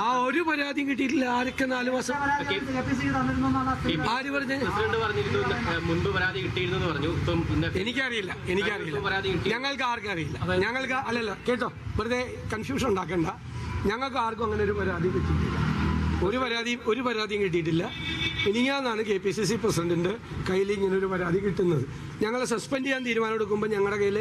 ആ ഒരു പരാതിയും കിട്ടിയിട്ടില്ല. ആരൊക്കെ നാലു മാസം ആര് പറഞ്ഞു? പ്രസിഡന്റ് പറഞ്ഞിരുന്നു മുൻപ് പരാതി കിട്ടിയിരുന്നു എന്ന് പറഞ്ഞു. ഇപ്പം എനിക്കറിയില്ല എനിക്കറിയില്ല. ഞങ്ങൾക്ക് ആർക്കും അറിയില്ല. ഞങ്ങൾക്ക് അല്ലല്ല കേട്ടോ വെറുതെ കൺഫ്യൂഷൻ ഉണ്ടാക്കണ്ട. ഞങ്ങൾക്ക് ആർക്കും അങ്ങനെ ഒരു പരാതി കിട്ടിയിട്ടില്ല. ഒരു പരാതി ഒരു പരാതിയും കിട്ടിയിട്ടില്ല. ഇനിയാന്നാണ് കെ പി സി സി പ്രസിഡന്റിന്റെ കയ്യിൽ ഇങ്ങനെ ഒരു പരാതി കിട്ടുന്നത്. ഞങ്ങളെ സസ്പെൻഡ് ചെയ്യാൻ തീരുമാനം എടുക്കുമ്പോൾ ഞങ്ങളുടെ കയ്യിൽ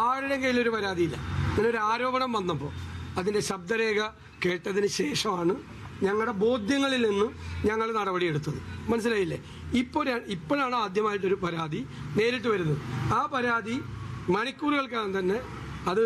ആരുടെയും കയ്യിൽ ഒരു പരാതിയില്ല. ഇങ്ങനെ ഒരു ആരോപണം വന്നപ്പോൾ അതിന്റെ ശബ്ദരേഖ കേട്ടതിന് ശേഷമാണ് ഞങ്ങളുടെ ബോധ്യങ്ങളിൽ നിന്ന് ഞങ്ങൾ നടപടിയെടുത്തത്. മനസ്സിലായില്ലേ? ഇപ്പോൾ ഇപ്പോഴാണ് ആദ്യമായിട്ടൊരു പരാതി നേരിട്ട് വരുന്നത്. ആ പരാതി മണിക്കൂറുകൾക്കകം തന്നെ അത്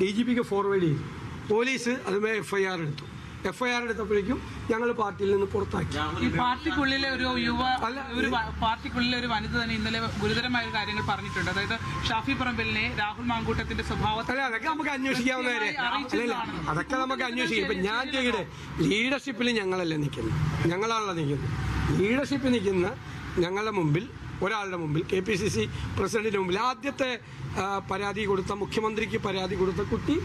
ഡി ജി പിക്ക് ഫോർവേഡ് ചെയ്തു. പോലീസ് അതുമേ എഫ് ഐ ആർ എടുത്തു. എഫ് ഐ ആർ എടുത്തപ്പോഴേക്കും ഞങ്ങൾ പാർട്ടിയിൽ നിന്ന് പുറത്താക്കി. ഈ പാർട്ടിക്കുള്ളിലെ ഒരു യുവ അല്ല, ഒരു പാർട്ടിക്കുള്ളിലെ ഒരു വനിത തന്നെ ഇന്നലെ ഗുരുതരമായ കാര്യങ്ങൾ പറഞ്ഞിട്ടുണ്ട്. അതായത് ഷാഫി പറമ്പലിനെ രാഹുൽ മാങ്കൂട്ടത്തിന്റെ സ്വഭാവത്തിൽ അല്ല അതൊക്കെ നമുക്ക് അന്വേഷിക്കാവുന്ന അതൊക്കെ നമുക്ക് അന്വേഷിക്കാം. ഇപ്പൊ ഞാൻ ചെയ്യട്ടെ ലീഡർഷിപ്പിൽ ഞങ്ങളല്ലേ നിൽക്കുന്നത് ഞങ്ങളാണല്ലോ നിൽക്കുന്നത് ലീഡർഷിപ്പിൽ നിൽക്കുന്ന ഞങ്ങളുടെ മുമ്പിൽ ഒരാളുടെ മുമ്പിൽ കെ പി സി സി പ്രസിഡന്റിന് മുമ്പിൽ ആദ്യത്തെ പരാതി കൊടുത്ത മുഖ്യമന്ത്രിക്ക് പരാതി കൊടുത്ത കുട്ടി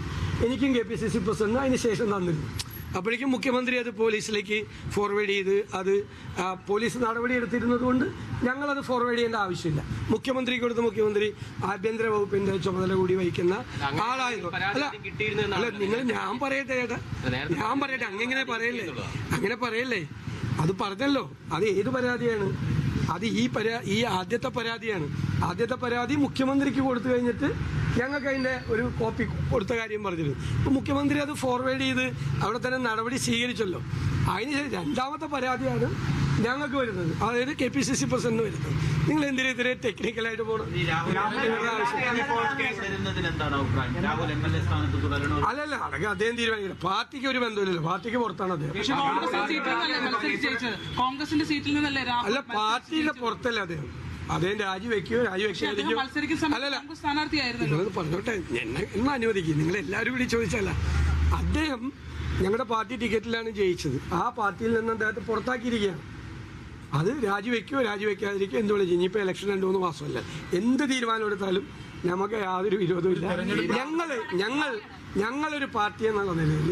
എനിക്കും K P C C president അതിന് ശേഷം തന്നിരുന്നു. അപ്പോഴേക്കും മുഖ്യമന്ത്രി അത് പോലീസിലേക്ക് ഫോർവേഡ് ചെയ്ത് അത് പോലീസ് നടപടി എടുത്തിരുന്നത് കൊണ്ട് ഞങ്ങളത് ഫോർവേഡ് ചെയ്യേണ്ട ആവശ്യമില്ല. മുഖ്യമന്ത്രി കൊടുത്ത മുഖ്യമന്ത്രി ആഭ്യന്തര വകുപ്പിന്റെ ചുമതല കൂടി വഹിക്കുന്ന ആളായിരുന്നു അല്ല അല്ല നിങ്ങൾ ഞാൻ പറയട്ടെ ചേട്ടാ. ഞാൻ പറയട്ടെ. അങ്ങനെ പറയല്ലേ. അങ്ങനെ പറയല്ലേ? അത് പറഞ്ഞല്ലോ. അത് ഏത് പരാതിയാണ്? അത് ഈ പരാ ഈ ആദ്യത്തെ പരാതിയാണ്. ആദ്യത്തെ പരാതി മുഖ്യമന്ത്രിക്ക് കൊടുത്തു കഴിഞ്ഞിട്ട് ഞങ്ങൾക്ക് അതിന്റെ ഒരു കോപ്പി കൊടുത്ത കാര്യം പറഞ്ഞിരുന്നു. അപ്പോൾ മുഖ്യമന്ത്രി അത് ഫോർവേഡ് ചെയ്ത് അവിടെ തന്നെ നടപടി സ്വീകരിച്ചല്ലോ. അതിന് ശേഷം രണ്ടാമത്തെ പരാതിയാണ് ഞങ്ങൾക്ക് വരുന്നത്. അതായത് K P C C president വരുന്നത്. നിങ്ങൾ എന്തിനാ ഇതിനെ ടെക്നിക്കലായിട്ട് പോകണം അല്ലല്ല അതൊക്കെ അദ്ദേഹം തീരുമാനിക്കില്ല. പാർട്ടിക്ക് ഒരു ബന്ധമില്ലല്ലോ. പാർട്ടിക്ക് പുറത്താണ് അദ്ദേഹം. പക്ഷെ കോൺഗ്രസിന്റെ സീറ്റിൽ നിന്നല്ലേ മത്സരിച്ച് കോൺഗ്രസിന്റെ സീറ്റിൽ നിന്നല്ലേ അല്ല പാർട്ടിയുടെ പുറത്തല്ല അദ്ദേഹം. അദ്ദേഹം രാജിവെക്കുകയോ രാജിവെക്കാതിരിക്കുകയോ അല്ലല്ല. നിങ്ങളത് പറഞ്ഞോട്ടെ എന്നെ ഒന്ന് അനുവദിക്കും നിങ്ങൾ എല്ലാവരും കൂടി ചോദിച്ചല്ല അദ്ദേഹം ഞങ്ങളുടെ പാർട്ടി ടിക്കറ്റിലാണ് ജയിച്ചത്. ആ പാർട്ടിയിൽ നിന്ന് അദ്ദേഹത്തെ പുറത്താക്കിയിരിക്കുകയാണ്. അത് രാജിവെക്കുകയോ രാജിവെക്കാതിരിക്കുകയോ എന്ത് വിളിച്ചു ഇനിയിപ്പോൾ ഇലക്ഷൻ രണ്ട് മൂന്ന് മാസമല്ല. എന്ത് തീരുമാനം എടുത്താലും നമുക്ക് യാതൊരു വിരോധവും ഇല്ല. ഞങ്ങൾ ഞങ്ങൾ ഞങ്ങളൊരു പാർട്ടി എന്നുള്ള നിലയിൽ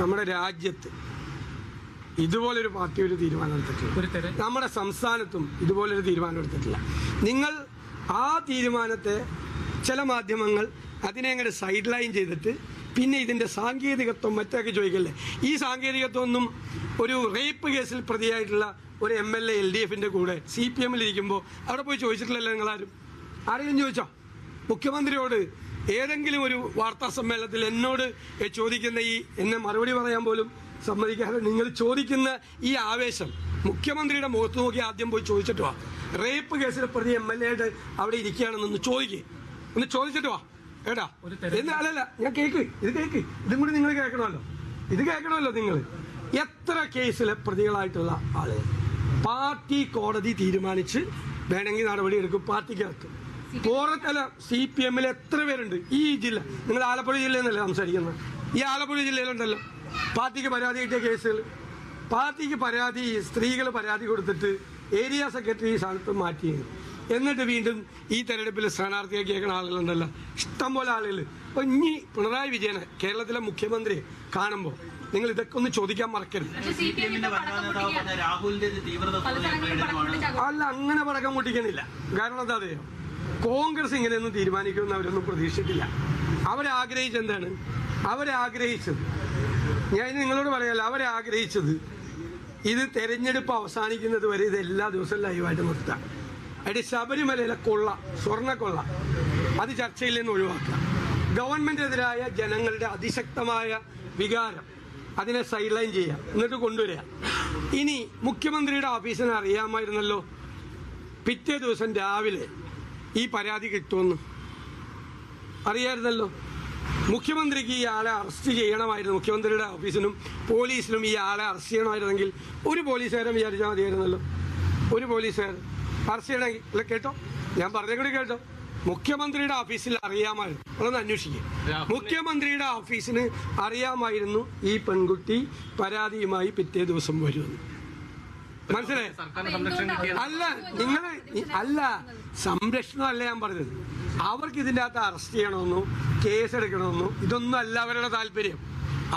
നമ്മുടെ രാജ്യത്ത് ഇതുപോലൊരു പാർട്ടി ഒരു തീരുമാനം എടുത്തിട്ടില്ല. നമ്മുടെ സംസ്ഥാനത്തും ഇതുപോലൊരു തീരുമാനം എടുത്തിട്ടില്ല. നിങ്ങൾ ആ തീരുമാനത്തെ ചില മാധ്യമങ്ങൾ അതിനെ അങ്ങനെ സൈഡ് ലൈൻ ചെയ്തിട്ട് പിന്നെ ഇതിന്റെ സാങ്കേതികത്വം മറ്റൊക്കെ ചോദിക്കല്ലേ? ഈ സാങ്കേതികത്വം ഒന്നും ഒരു റേപ്പ് കേസിൽ പ്രതിയായിട്ടുള്ള ഒരു M L A L D എഫിന്റെ കൂടെ സി പി എമ്മിൽ ഇരിക്കുമ്പോൾ അവിടെ പോയി ചോദിച്ചിട്ടില്ലല്ലോ നിങ്ങളാരും? ആരെങ്കിലും ചോദിച്ചോ? മുഖ്യമന്ത്രിയോട് ഏതെങ്കിലും ഒരു വാർത്താ സമ്മേളനത്തിൽ എന്നോട് ചോദിക്കുന്ന ഈ എന്നെ മറുപടി പറയാൻ പോലും സമ്മതിക്കാതെ നിങ്ങൾ ചോദിക്കുന്ന ഈ ആവേശം മുഖ്യമന്ത്രിയുടെ മുഖത്ത് നോക്കി ആദ്യം പോയി ചോദിച്ചിട്ട് വാ. റേപ്പ് കേസിലെ പ്രതി എം എൽ എയുടെ അവിടെ ഇരിക്കുകയാണെന്നൊന്ന് ചോദിക്കേ. ഒന്ന് ചോദിച്ചിട്ട് വാ. ഏടാ എന്ന് അല്ലല്ല ഞാൻ കേക്ക് ഇത് കേക്ക്. ഇതും കൂടി നിങ്ങൾ കേൾക്കണമല്ലോ. ഇത് കേൾക്കണമല്ലോ നിങ്ങൾ എത്ര കേസിലെ പ്രതികളായിട്ടുള്ള ആൾ? പാർട്ടി കോടതി തീരുമാനിച്ച് വേണമെങ്കിൽ നടപടി എടുക്കും പാർട്ടിക്കകത്ത് പോറത്തല സി പി എമ്മിൽ എത്ര പേരുണ്ട്? ഈ ജില്ല നിങ്ങൾ ആലപ്പുഴ ജില്ലയിൽ നിന്നല്ലേ സംസാരിക്കുന്നത്? ഈ ആലപ്പുഴ ജില്ലയിലുണ്ടല്ലോ. പാർട്ടിക്ക് പരാതി കിട്ടിയ കേസുകൾ. പാർട്ടിക്ക് പരാതി സ്ത്രീകൾ പരാതി കൊടുത്തിട്ട് ഏരിയ സെക്രട്ടറി സ്ഥാനത്ത് മാറ്റി എന്നിട്ട് വീണ്ടും ഈ തെരഞ്ഞെടുപ്പിൽ സ്ഥാനാർത്ഥിയെ കേൾക്കുന്ന ആളുകളുണ്ടല്ലോ. ഇഷ്ടംപോലെ ആളുകൾ. അപ്പൊ ഇനി പിണറായി വിജയനെ കേരളത്തിലെ മുഖ്യമന്ത്രി കാണുമ്പോൾ നിങ്ങൾ ഇതൊക്കെ ഒന്ന് ചോദിക്കാൻ മറക്കരുത്. അല്ല അങ്ങനെ പടക്കം പൊട്ടിക്കണില്ല. കാരണം എന്താ അറിയാം? കോൺഗ്രസ് ഇങ്ങനെയൊന്നും തീരുമാനിക്കുമെന്ന് അവരൊന്നും പ്രതീക്ഷിച്ചിട്ടില്ല. അവരാഗ്രഹിച്ചത് എന്താണ് അവരാഗ്രഹിച്ചത് ഞാൻ നിങ്ങളോട് പറയല്ല അവരാഗ്രഹിച്ചത് ഇത് തെരഞ്ഞെടുപ്പ് അവസാനിക്കുന്നത് വരെ ഇത് എല്ലാ ദിവസവും ലൈവായിട്ട് നിർത്താം. അടി ശബരിമലയിലെ കൊള്ള സ്വർണക്കൊള്ള അത് ചർച്ചയിൽ നിന്ന് ഒഴിവാക്കുക ഗവൺമെന്റിനെതിരായ ജനങ്ങളുടെ അതിശക്തമായ വികാരം അതിനെ സൈഡ് ലൈൻ ചെയ്യാം എന്നിട്ട് കൊണ്ടുവരിക ഇനി മുഖ്യമന്ത്രിയുടെ ഓഫീസിനെ അറിയാമായിരുന്നല്ലോ. പിറ്റേ ദിവസം രാവിലെ ഈ പരാതി കിട്ടുമെന്ന്. അറിയായിരുന്നല്ലോ. മുഖ്യമന്ത്രിക്ക് ഈ ആളെ അറസ്റ്റ് ചെയ്യണമായിരുന്നു. മുഖ്യമന്ത്രിയുടെ ഓഫീസിനും പോലീസിനും ഈ ആളെ അറസ്റ്റ് ചെയ്യണമായിരുന്നെങ്കിൽ ഒരു പോലീസുകാരൻ വിചാരിച്ചാൽ മതിയായിരുന്നല്ലോ. ഒരു പോലീസുകാരൻ അറസ്റ്റ് ചെയ്യണമെങ്കിൽ അല്ല കേട്ടോ. ഞാൻ പറഞ്ഞ കൂടി കേട്ടോ. മുഖ്യമന്ത്രിയുടെ ഓഫീസിൽ അറിയാമായിരുന്നു. അതൊന്ന് അന്വേഷിക്കുക മുഖ്യമന്ത്രിയുടെ ഓഫീസിന് അറിയാമായിരുന്നു ഈ പെൺകുട്ടി പരാതിയുമായി പിറ്റേ ദിവസം വരുമെന്ന്. മനസ്സിലായോ? അല്ല നിങ്ങൾ അല്ല സംരക്ഷണം അല്ല ഞാൻ പറഞ്ഞത്. അവർക്ക് ഇതിന്റെ അകത്ത് അറസ്റ്റ് ചെയ്യണമെന്നോ കേസ് എടുക്കണമെന്നോ ഇതൊന്നും അല്ല അവരുടെ താല്പര്യം.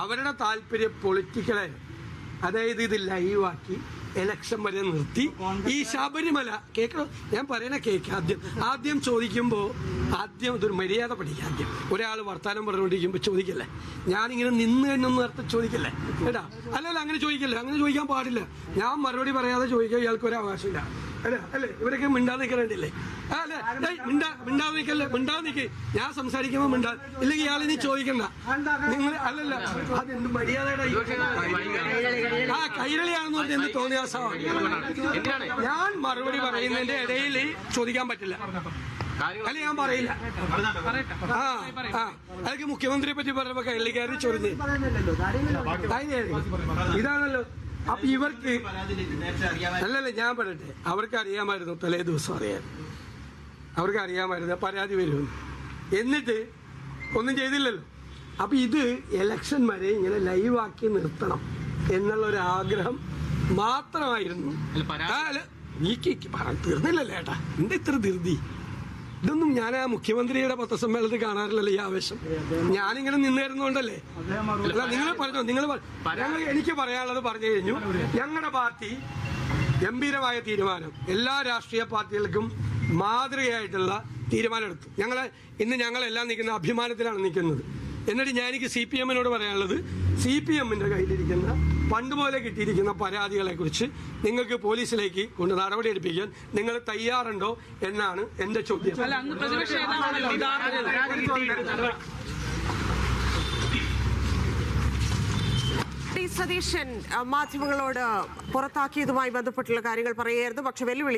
അവരുടെ താല്പര്യം പൊളിറ്റിക്കലായിരുന്നു അതായത് ഇത് ലൈവാക്കി എലക്ഷൻ വരെ നിർത്തി. ഈ ശബരിമല കേൾക്കണം ഞാൻ പറയണ കേക്ക് ആദ്യം. ആദ്യം ചോദിക്കുമ്പോൾ ആദ്യം ഇതൊരു മര്യാദ പഠിക്കുക ആദ്യം. ഒരാൾ വർത്താനം പറഞ്ഞുകൊണ്ടിരിക്കുമ്പോൾ ചോദിക്കല്ലേ? ഞാനിങ്ങനെ നിന്ന് എന്നൊന്നും അർത്ഥം ചോദിക്കല്ലേ? കേട്ടാ? അല്ലല്ല അങ്ങനെ ചോദിക്കല്ലേ? അങ്ങനെ ചോദിക്കാൻ പാടില്ല. ഞാൻ മറുപടി പറയാതെ ചോദിക്കാൻ ഇയാൾക്ക് ഒരു അവകാശമില്ല അല്ലേ അല്ലേ? ഇവരൊക്കെ മിണ്ടാതെ നിൽക്കണ്ടല്ലേ ആ, അല്ലേ? മിണ്ടാ മിണ്ടാതെ നിൽക്കല്ലേ മിണ്ടാതെ നിൽക്ക് ഞാൻ സംസാരിക്കുമ്പോൾ മിണ്ടാ. ഇല്ലെങ്കിൽ ഇയാൾ ഇനി ചോദിക്കണ്ട. നിങ്ങൾ അല്ലല്ല. അതെന്ത് മര്യാദയുടെ ആ കൈരളിയാണെന്ന് പറഞ്ഞ എന്ത് തോന്നിയാസമാണ് ഞാൻ മറുപടി പറയുന്നതിന്റെ ഇടയിൽ ചോദിക്കാൻ പറ്റില്ല. അല്ല ഞാൻ പറയില്ല. ആ ആ. അതൊക്കെ മുഖ്യമന്ത്രിയെ പറ്റി പറയുമ്പോ കൈരളിക്കാരി ചോദിച്ചു. അതിനെ ഇതാണല്ലോ. അപ്പൊ ഇവർക്ക് അല്ലല്ല ഞാൻ പറയട്ടെ. അവർക്ക് അറിയാമായിരുന്നു തലേ ദിവസം അറിയാൻ. അവർക്ക് അറിയാമായിരുന്നു പരാതി വരുമെന്ന് എന്നിട്ട് ഒന്നും ചെയ്തില്ലല്ലോ. അപ്പൊ ഇത് എലക്ഷൻ വരെ ഇങ്ങനെ ലൈവാക്കി നിർത്തണം എന്നുള്ള ഒരു ആഗ്രഹം മാത്രമായിരുന്നു. അല്ല, പരാതി- ആ, അല്ല, നീ കേ- പറ തീർന്നില്ലല്ലേ ഏട്ടാ. എന്താ ഇത്ര ധൃതി? ഇതൊന്നും ഞാൻ ആ മുഖ്യമന്ത്രിയുടെ പത്രസമ്മേളനത്തിൽ കാണാറില്ലല്ലോ ഈ ആവേശം. ഞാനിങ്ങനെ നിന്നിരുന്നോണ്ടല്ലേ? നിങ്ങൾ പറഞ്ഞോ നിങ്ങൾ ഞങ്ങൾ എനിക്ക് പറയാനുള്ളത് പറഞ്ഞു കഴിഞ്ഞു. ഞങ്ങളുടെ പാർട്ടി ഗംഭീരമായ തീരുമാനം. എല്ലാ രാഷ്ട്രീയ പാർട്ടികൾക്കും മാതൃകയായിട്ടുള്ള തീരുമാനം എടുത്തു. ഞങ്ങളെ ഇന്ന് ഞങ്ങളെല്ലാം നിൽക്കുന്ന അഭിമാനത്തിലാണ് നിൽക്കുന്നത്. എന്നിട്ട് ഞാൻ എനിക്ക് സി പി എമ്മിനോട് പറയാനുള്ളത് സി പി എമ്മിന്റെ കയ്യിലിരിക്കുന്ന പണ്ട് പോലെ കിട്ടിയിരിക്കുന്ന പരാതികളെ കുറിച്ച് നിങ്ങൾക്ക് പോലീസിലേക്ക് കൊണ്ട് നടപടി എടുപ്പിക്കാൻ നിങ്ങൾ തയ്യാറുണ്ടോ എന്നാണ് എന്റെ ചോദ്യം. സതീശൻ മാധ്യമങ്ങളോട് പുറത്താക്കിയതുമായി ബന്ധപ്പെട്ടുള്ള കാര്യങ്ങൾ പറയുകയായിരുന്നു. പക്ഷെ വെല്ലുവിളി